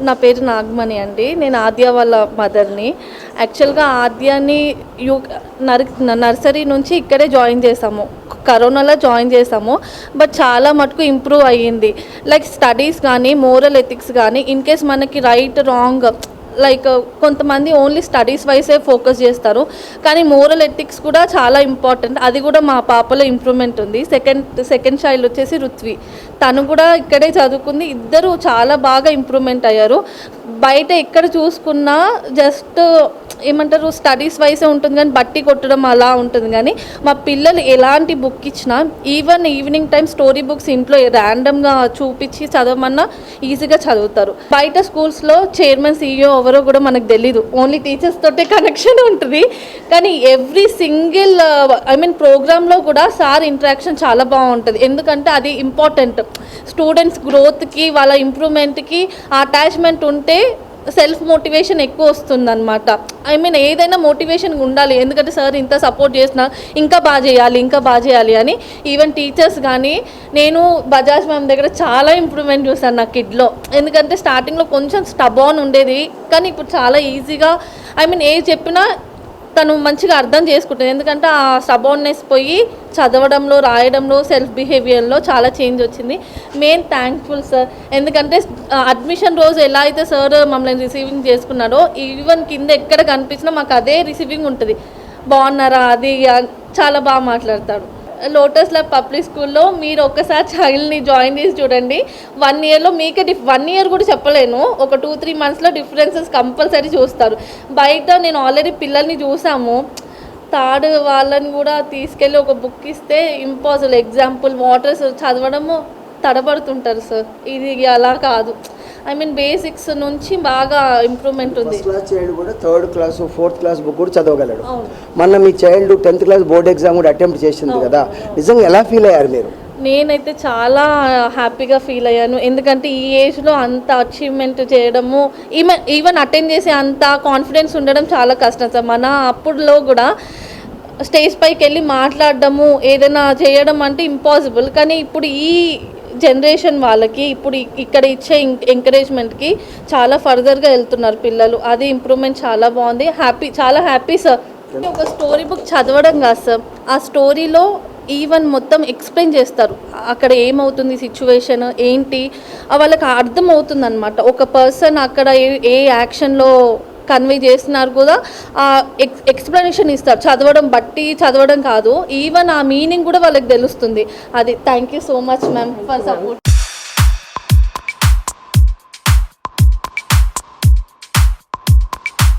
నా పేరు నాగమణి అండి. నేను ఆద్య వాళ్ళ మదర్ని. యాక్చువల్గా ఆద్యాని యూ నర్ నర్సరీ నుంచి ఇక్కడే జాయిన్ చేసాము కరోనాలో జాయిన్ చేసాము బట్ చాలా మటుకు ఇంప్రూవ్ అయ్యింది. లైక్ స్టడీస్ కానీ మోరల్ ఎథిక్స్ కానీ ఇన్ కేస్ మనకి రైట్ రాంగ్ లైక్ కొంతమంది ఓన్లీ స్టడీస్ వైసే ఫోకస్ చేస్తారు. కానీ మోరల్ ఎథిక్స్ కూడా చాలా ఇంపార్టెంట్. అది కూడా మా పాపలో ఇంప్రూవ్మెంట్ ఉంది. సెకండ్ సెకండ్ చైల్డ్ వచ్చేసి రుత్వి. తను కూడా ఇక్కడే చదువుకుంది. ఇద్దరు చాలా బాగా ఇంప్రూవ్మెంట్ అయ్యారు. బయట ఎక్కడ చూసుకున్నా జస్ట్ ఏమంటారు స్టడీస్ వైసే ఉంటుంది కానీ బట్టి కొట్టడం అలా ఉంటుంది. కానీ మా పిల్లలు ఎలాంటి బుక్ ఇచ్చినా even evening time story books ఇంట్లో ర్యాండమ్గా చూపించి చదవమన్నా ఈజీగా చదువుతారు. బయట స్కూల్స్లో చైర్మన్ సీఈఓ ఎవరో కూడా మనకు తెలీదు. ఓన్లీ టీచర్స్ తోటే కనెక్షన్ ఉంటుంది. కానీ ఎవ్రీ సింగిల్ ఐ మీన్ ప్రోగ్రాంలో కూడా సార్ ఇంటరాక్షన్ చాలా బాగుంటుంది. ఎందుకంటే అది ఇంపార్టెంట్. స్టూడెంట్స్ గ్రోత్కి వాళ్ళ ఇంప్రూవ్మెంట్కి అటాచ్మెంట్ ఉంటే సెల్ఫ్ మోటివేషన్ ఎక్కువ వస్తుంది అనమాట ఐ మీన్ ఏదైనా మోటివేషన్ ఉండాలి. ఎందుకంటే సార్ ఇంత సపోర్ట్ చేసిన ఇంకా బాగా చేయాలి ఇంకా బాగా చేయాలి అని ఈవెన్ టీచర్స్ కానీ నేను బజాజ్ మ్యామ్ దగ్గర చాలా ఇంప్రూవ్మెంట్ చూసాను నా కిడ్లో ఎందుకంటే స్టార్టింగ్లో కొంచెం స్టబాన్ ఉండేది కానీ ఇప్పుడు చాలా ఈజీగా ఐ మీన్ ఏ చెప్పినా తను మంచిగా అర్థం చేసుకుంటుంది. ఎందుకంటే ఆ సబోన్నెస్ పోయి చదవడంలో రాయడంలో సెల్ఫ్ బిహేవియర్లో చాలా చేంజ్ వచ్చింది. మెయిన్ థ్యాంక్ఫుల్ సార్ ఎందుకంటే అడ్మిషన్ రోజు ఎలా అయితే సార్ మమ్మల్ని రిసీవింగ్ చేసుకున్నాడో ఈవెన్ కింద ఎక్కడ కనిపించినా మాకు అదే రిసీవింగ్ ఉంటుంది. బాగున్నారా? అది చాలా బాగా మాట్లాడతాడు. లోటస్ ల్యాబ్ పబ్లిక్ స్కూల్లో మీరు ఒక్కసారి చైల్డ్ని జాయిన్ చేసి చూడండి. వన్ ఇయర్లో మీకే డిఫ్ వన్ ఇయర్ కూడా చెప్పలేను. ఒక టూ త్రీ మంత్స్లో డిఫరెన్సెస్ కంపల్సరీ చూస్తారు. బయట నేను ఆల్రెడీ పిల్లల్ని చూసాము. థర్డ్ వాళ్ళని కూడా తీసుకెళ్ళి ఒక బుక్ ఇస్తే ఇంపాసిబుల్ ఎగ్జాంపుల్ వాటర్స్ చదవడము తడబడుతుంటారు సార్ ఇది అలా కాదు. ఐ మీన్ బేసిక్స్ నుంచి బాగా ఇంప్రూవ్మెంట్ ఉంది. క్లాస్ చైల్డ్ కూడా third class fourth class book కూడా చదవగలడు. మొన్న మీ child tenth class board exam కూడా అటెంప్ట్ చేసింది కదా. నిజంగా ఎలా ఫీల్ అయ్యారు మీరు? నేనైతే చాలా హ్యాపీగా ఫీల్ అయ్యాను. ఎందుకంటే ఈ ఏజ్లో అంత అచీవ్మెంట్ చేయడము ఈవెన్ ఈవెన్ అటెండ్ చేసే అంత కాన్ఫిడెన్స్ ఉండడం చాలా కష్టం సార్. మన అప్పుడులో కూడా స్టేజ్ పైకి వెళ్ళి మాట్లాడడము ఏదైనా చేయడం అంటే ఇంపాసిబుల్ కానీ ఇప్పుడు ఈ జనరేషన్ వాళ్ళకి ఇప్పుడు ఇక్కడ ఇచ్చే ఎంకరేజ్మెంట్కి చాలా ఫర్దర్గా వెళ్తున్నారు పిల్లలు. అది ఇంప్రూవ్మెంట్ చాలా బాగుంది. హ్యాపీ చాలా హ్యాపీ సార్ ఒక స్టోరీ బుక్ చదవడం కాదు సార్ ఆ స్టోరీలో ఈవెన్ మొత్తం ఎక్స్ప్లెయిన్ చేస్తారు. అక్కడ ఏమవుతుంది సిచ్యువేషన్ ఏంటి? వాళ్ళకి అర్థమవుతుంది అనమాట ఒక పర్సన్ అక్కడ ఏ ఏ యాక్షన్లో కన్వే చేస్తున్నారు కూడా ఆ ఎక్స్ ఎక్స్ప్లెనేషన్ ఇస్తారు. చదవడం బట్టి చదవడం కాదు ఈవెన్ ఆ మీనింగ్ కూడా వాళ్ళకి తెలుస్తుంది. అది thank you so much ma'am for support